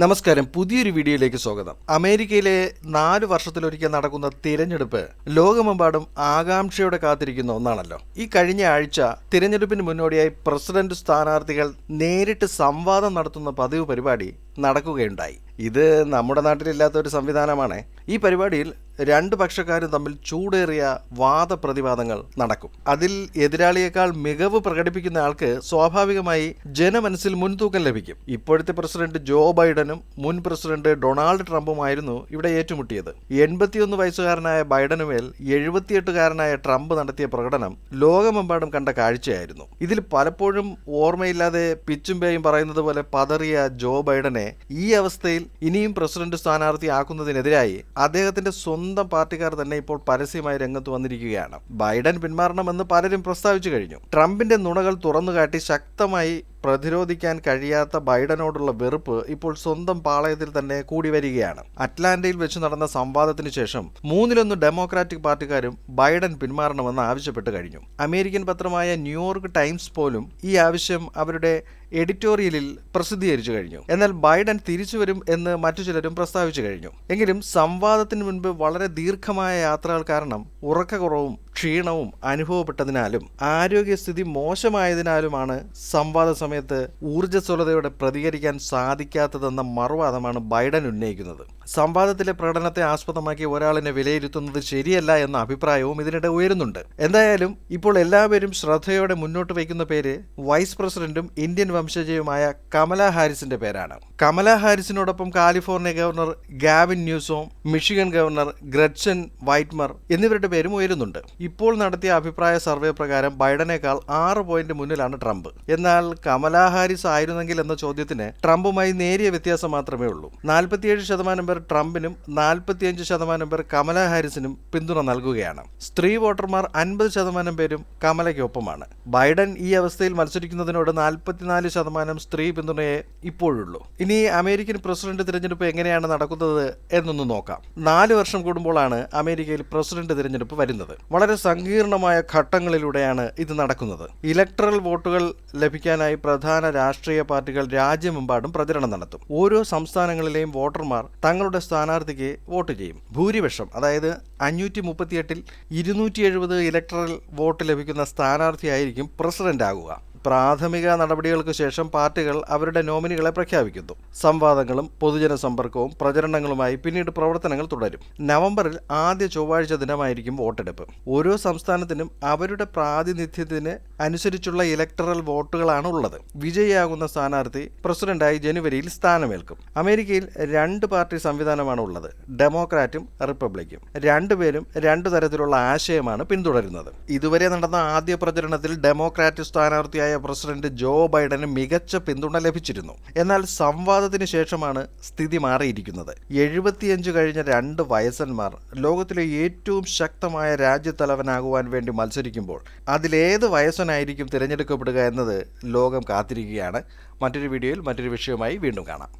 നമസ്കാരം. പുതിയൊരു വീഡിയോയിലേക്ക് സ്വാഗതം. അമേരിക്കയിലെ നാല് വർഷത്തിലൊരിക്കൽ നടക്കുന്ന തിരഞ്ഞെടുപ്പ് ലോകമെമ്പാടും ആകാംക്ഷയോടെ കാത്തിരിക്കുന്ന ഒന്നാണല്ലോ. ഈ കഴിഞ്ഞ ആഴ്ച തിരഞ്ഞെടുപ്പിന് മുന്നോടിയായി പ്രസിഡന്റ് സ്ഥാനാർത്ഥികൾ നേരിട്ട് സംവാദം നടത്തുന്ന പതിവ് പരിപാടി നടക്കുകയുണ്ടായി. ഇത് നമ്മുടെ നാട്ടിലില്ലാത്ത ഒരു സംവിധാനമാണ്. ഈ പരിപാടിയിൽ രണ്ട് പക്ഷക്കാരും തമ്മിൽ ചൂടേറിയ വാദപ്രതിവാദങ്ങൾ നടക്കും. അതിൽ എതിരാളിയേക്കാൾ മികവ് പ്രകടിപ്പിക്കുന്ന ആൾക്ക് സ്വാഭാവികമായി ജനമനസ്സിൽ മുൻതൂക്കം ലഭിക്കും. ഇപ്പോഴത്തെ പ്രസിഡന്റ് ജോ ബൈഡനും മുൻ പ്രസിഡന്റ് ഡൊണാൾഡ് ട്രംപുമായിരുന്നു ഇവിടെ ഏറ്റുമുട്ടിയത്. എൺപത്തിയൊന്ന് വയസ്സുകാരനായ ബൈഡനുമേൽ എഴുപത്തിയെട്ടുകാരനായ ട്രംപ് നടത്തിയ പ്രകടനം ലോകമെമ്പാടും കണ്ട കാഴ്ചയായിരുന്നു. ഇതിൽ പലപ്പോഴും ഓർമ്മയില്ലാതെ പിച്ചും പേയും പറയുന്നത് പോലെ പതറിയ ജോ ബൈഡനെ ഈ അവസ്ഥയിൽ ഇനിയും പ്രസിഡന്റ് സ്ഥാനാർത്ഥിയാക്കുന്നതിനെതിരായി അദ്ദേഹത്തിന്റെ സ്വന്തം പാർട്ടിക്കാർ തന്നെ ഇപ്പോൾ പരസ്യമായി രംഗത്ത് വന്നിരിക്കുകയാണ്. ബൈഡൻ പിന്മാറണമെന്ന് പലരും പ്രസ്താവിച്ചു കഴിഞ്ഞു. ട്രംപിന്റെ നുണകൾ തുറന്നുകാട്ടി ശക്തമായി പ്രതിരോധിക്കാൻ കഴിയാത്ത ബൈഡനോടുള്ള വെറുപ്പ് ഇപ്പോൾ സ്വന്തം പാളയത്തിൽ തന്നെ കൂടി വരികയാണ്. അറ്റ്ലാന്റയിൽ വെച്ച് നടന്ന സംവാദത്തിന് ശേഷം മൂന്നിലൊന്ന് ഡെമോക്രാറ്റിക് പാർട്ടിക്കാരും ബൈഡൻ പിന്മാറണമെന്ന് ആവശ്യപ്പെട്ട് കഴിഞ്ഞു. അമേരിക്കൻ പത്രമായ ന്യൂയോർക്ക് ടൈംസ് പോലും ഈ ആവശ്യം അവരുടെ എഡിറ്റോറിയലിൽ പ്രസിദ്ധീകരിച്ചു കഴിഞ്ഞു. എന്നാൽ ബൈഡൻ തിരിച്ചു വരും എന്ന് മറ്റു ചിലരും പ്രസ്താവിച്ചു കഴിഞ്ഞു. എങ്കിലും സംവാദത്തിന് മുൻപ് വളരെ ദീർഘമായ യാത്രകൾ കാരണം ഉറക്കക്കുറവും ക്ഷീണവും അനുഭവപ്പെട്ടതിനാലും ആരോഗ്യസ്ഥിതി മോശമായതിനാലുമാണ് സംവാദ സമയത്ത് ഊർജസ്വലതയോടെ പ്രതികരിക്കാൻ സാധിക്കാത്തതെന്ന മറുവാദമാണ് ബൈഡൻ ഉന്നയിക്കുന്നത്. സംവാദത്തിലെ പ്രകടനത്തെ ആസ്പദമാക്കി ഒരാളിനെ വിലയിരുത്തുന്നത് ശരിയല്ല എന്ന അഭിപ്രായവും ഇതിനിടെ ഉയരുന്നുണ്ട്. എന്തായാലും ഇപ്പോൾ എല്ലാവരും ശ്രദ്ധയോടെ മുന്നോട്ട് വയ്ക്കുന്ന പേര് വൈസ് പ്രസിഡന്റും ഇന്ത്യൻ വംശജയുമായ കമല ഹാരിസിന്റെ പേരാണ്. Kamala ഹാരിസിനോടൊപ്പം California governor Gavin Newsom Michigan governor Gretchen Whitmer എന്നിവരുടെ പേരും ഉയരുന്നുണ്ട്. ഇപ്പോൾ നടത്തിയ അഭിപ്രായ സർവേ പ്രകാരം ബൈഡനേക്കാൾ ആറ് പോയിന്റ് മുന്നിലാണ് ട്രംപ്. എന്നാൽ കമലാ ഹാരിസ് ആയിരുന്നെങ്കിൽ എന്ന ചോദ്യത്തിന് ട്രംപുമായി നേരിയ വ്യത്യാസം മാത്രമേ ഉള്ളൂ. നാൽപ്പത്തിയേഴ് ശതമാനം പേർ ട്രംപിനും നാൽപ്പത്തിയഞ്ച് ശതമാനം പേർ കമലാ ഹാരിസിനും പിന്തുണ നൽകുകയാണ്. സ്ത്രീ വോട്ടർമാർ അൻപത് ശതമാനം പേരും കമലയ്ക്കൊപ്പമാണ്. ബൈഡൻ ഈ അവസ്ഥയിൽ മത്സരിക്കുന്നതിനോട് നാൽപ്പത്തിനാല് ശതമാനം സ്ത്രീ പിന്തുണയെ ഇപ്പോഴുള്ളൂ. ഇനി അമേരിക്കൻ പ്രസിഡന്റ് തിരഞ്ഞെടുപ്പ് എങ്ങനെയാണ് നടക്കുന്നത് എന്നൊന്ന് നോക്കാം. നാല് വർഷം കൂടുമ്പോഴാണ് അമേരിക്കയിൽ പ്രസിഡന്റ് തിരഞ്ഞെടുപ്പ് വരുന്നത്. വളരെ സങ്കീർണമായ ഘട്ടങ്ങളിലൂടെയാണ് ഇത് നടക്കുന്നത്. ഇലക്ട്രൽ വോട്ടുകൾ ലഭിക്കാനായി പ്രധാന രാഷ്ട്രീയ പാർട്ടികൾ രാജ്യമെമ്പാടും പ്രചരണം നടത്തും. ഓരോ സംസ്ഥാനങ്ങളിലെയും വോട്ടർമാർ തങ്ങളുടെ സ്ഥാനാർത്ഥിക്ക് വോട്ട് ചെയ്യും. ഭൂരിപക്ഷം അതായത് അഞ്ഞൂറ്റി മുപ്പത്തിയെട്ടിൽ ഇരുന്നൂറ്റി എഴുപത് ഇലക്ട്രൽ വോട്ട് ലഭിക്കുന്ന സ്ഥാനാർത്ഥിയായിരിക്കും പ്രസിഡന്റ് ആകുക പ്രാഥമിക നടപടികൾക്ക് ശേഷം പാർട്ടികൾ അവരുടെ നോമിനികളെ പ്രഖ്യാപിക്കുന്നു. സംവാദങ്ങളും പൊതുജന സമ്പർക്കവും പ്രചരണങ്ങളുമായി പിന്നീട് പ്രവർത്തനങ്ങൾ തുടരും. നവംബറിൽ ആദ്യ ചൊവ്വാഴ്ച ദിനമായിരിക്കും വോട്ടെടുപ്പ്. ഓരോ സംസ്ഥാനത്തിനും അവരുടെ പ്രാതിനിധ്യത്തിന് അനുസരിച്ചുള്ള ഇലക്ടറൽ വോട്ടുകളാണ് ഉള്ളത്. വിജയിയാകുന്ന സ്ഥാനാർത്ഥി പ്രസിഡന്റായി ജനുവരിയിൽ സ്ഥാനമേൽക്കും. അമേരിക്കയിൽ രണ്ട് പാർട്ടി സംവിധാനമാണ് ഉള്ളത് ഡെമോക്രാറ്റും റിപ്പബ്ലിക്കും. രണ്ടുപേരും രണ്ടു തരത്തിലുള്ള ആശയമാണ് പിന്തുടരുന്നത്. ഇതുവരെ നടന്ന ആദ്യ പ്രചരണത്തിൽ ഡെമോക്രാറ്റ് സ്ഥാനാർത്ഥിയായ പ്രസിഡന്റ് ജോ ബൈഡന് മികച്ച പിന്തുണ ലഭിച്ചിരുന്നു. എന്നാൽ സംവാദത്തിന് ശേഷമാണ് സ്ഥിതി മാറിയിരിക്കുന്നത്. എഴുപത്തിയഞ്ച് കഴിഞ്ഞ രണ്ട് വയസ്സന്മാർ ലോകത്തിലെ ഏറ്റവും ശക്തമായ രാജ്യത്തലവനാകുവാൻ വേണ്ടി മത്സരിക്കുമ്പോൾ അതിലേത് വയസ്സനായിരിക്കും തിരഞ്ഞെടുക്കപ്പെടുക എന്നത് ലോകം കാത്തിരിക്കുകയാണ്. മറ്റൊരു വീഡിയോയിൽ മറ്റൊരു വിഷയവുമായി വീണ്ടും കാണാം.